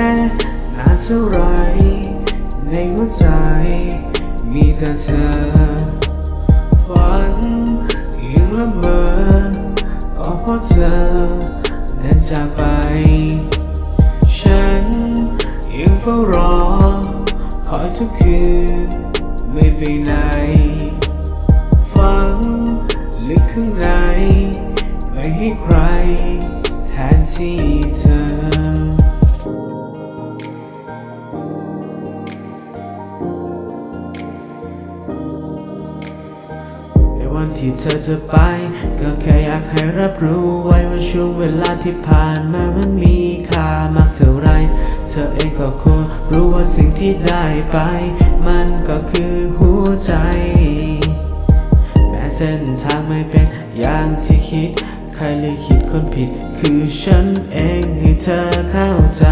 นานเท่าไรในหัวใจ มีแต่เธอ ฝันยังละเมอก็เพราะเธอนั้นจากไป ฉันยังเฝ้ารอ คอยทุกคืนไม่ไปไหน ฝังลึกข้างใน ไม่ให้ใครแทนที่เธอ ที่เธอจะไป ก็แค่อยากให้รับรู้ไว้ว่าช่วงเวลาที่ผ่านมามันมีค่ามากเท่าไร เธอเองก็ควรรู้ว่าสิ่งที่ได้ไป มันก็คือหัวใจ แม้เส้นทางไม่เป็นอย่างที่คิด ใครเลยคิดคนผิด คือฉันเองให้เธอเข้าใจ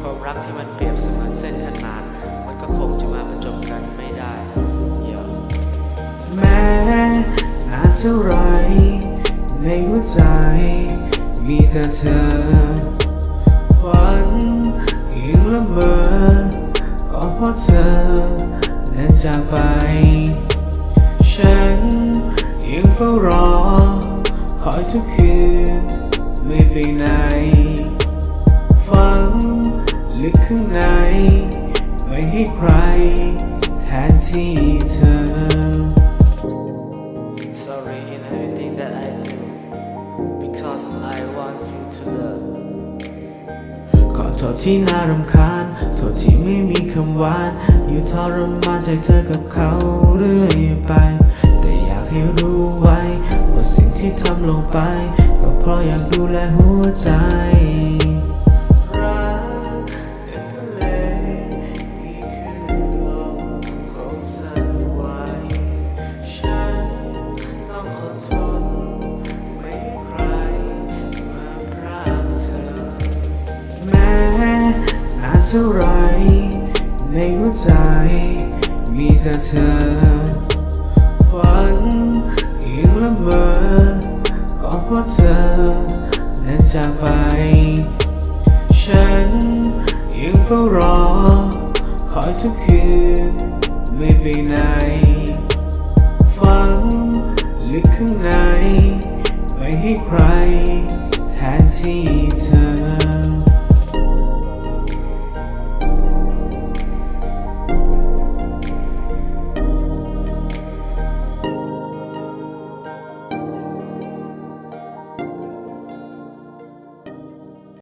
ความรักที่มันเปรียบเสมือนเส้นขนานมันก็คงจะมาบรรจบกันไม่ได้ เท่าไร ในหัวใจ มีแต่เธอ ฝันยังละเมอ ก็เพราะเธอนั้นจากไป ฉันยังเฝ้ารอ คอยทุกคืน ไม่ไปไหน ฝังลึกข้างใน ไม่ให้ใคร แทนที่เธอ โทษที่น่ารำคาญ โทษที่ไม่มีคำหวาน อยู่ทรมานใจเธอกับเขาเรื่อยไป แต่อยากให้รู้ไว้ ว่าสิ่งที่ทำลงไป ก็เพราะอยากดูแลหัวใจ เท่าไร ในหัวใจมีแต่เธอ ฝันยังละเมอก็เพราะเธอนั้นจากไป ฉันยังเฝ้ารอ คอยทุกคืนไม่ไปไหน ฝังลึกข้างใน ไม่ให้ใครแทนที่เธอ